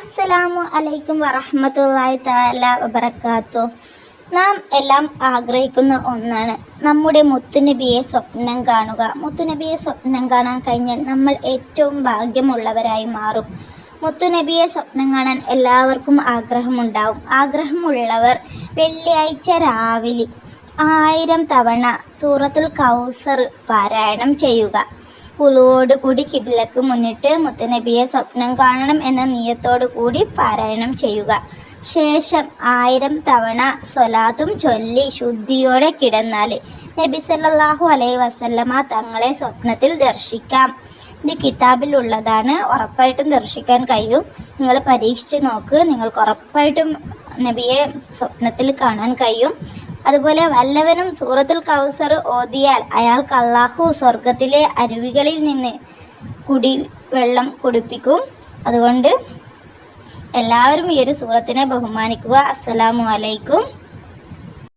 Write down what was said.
അസ്സലാമു അലൈക്കും വറഹ്മത്തുള്ളാഹി തആല വബറകാതു നാം എല്ലാം ആഗ്രഹിക്കുന്ന ഒന്നാണ് നമ്മുടെ മുത്തുനബിയെ സ്വപ്നം കാണുക. മുത്തുനബിയെ സ്വപ്നം കാണാൻ കഴിഞ്ഞാൽ നമ്മൾ ഏറ്റവും ഭാഗ്യമുള്ളവരായി മാറും. മുത്തുനബിയെ സ്വപ്നം കാണാൻ എല്ലാവർക്കും ആഗ്രഹമുണ്ടാവും. ആഗ്രഹമുള്ളവർ വെള്ളിയാഴ്ച രാവിലെ ആയിരം തവണ സൂറത്തുൽ കൗസർ പാരായണം ചെയ്യുക. കൂടി കിബിലക്ക് മുന്നിട്ട് മുത്തനബിയെ സ്വപ്നം കാണണം എന്ന നീയത്തോടു കൂടി പാരായണം ചെയ്യുക. ശേഷം ആയിരം തവണ സ്വലാത്തും ചൊല്ലി ശുദ്ധിയോടെ കിടന്നാൽ നബി സല്ലാഹു അലൈഹി വസല്ലമ തങ്ങളെ സ്വപ്നത്തിൽ ദർശിക്കാം. ഇത് കിതാബിലുള്ളതാണ് ഉറപ്പായിട്ടും ദർശിക്കാൻ കഴിയും. നിങ്ങൾ പരീക്ഷിച്ച് നോക്ക്. നിങ്ങൾക്ക് ഉറപ്പായിട്ടും നബിയെ സ്വപ്നത്തിൽ കാണാൻ കഴിയും. അതുപോലെ വല്ലവനും സൂറത്തുൽ കൗസർ ഓതിയാൽ അയാൾക്ക് അള്ളാഹു സ്വർഗത്തിലെ അരുവികളിൽ നിന്ന് കുടി വെള്ളം കുടിപ്പിക്കും. അതുകൊണ്ട് എല്ലാവരും ഈ ഒരു സൂറത്തിനെ ബഹുമാനിക്കുക. അസ്സലാമു അലൈക്കും.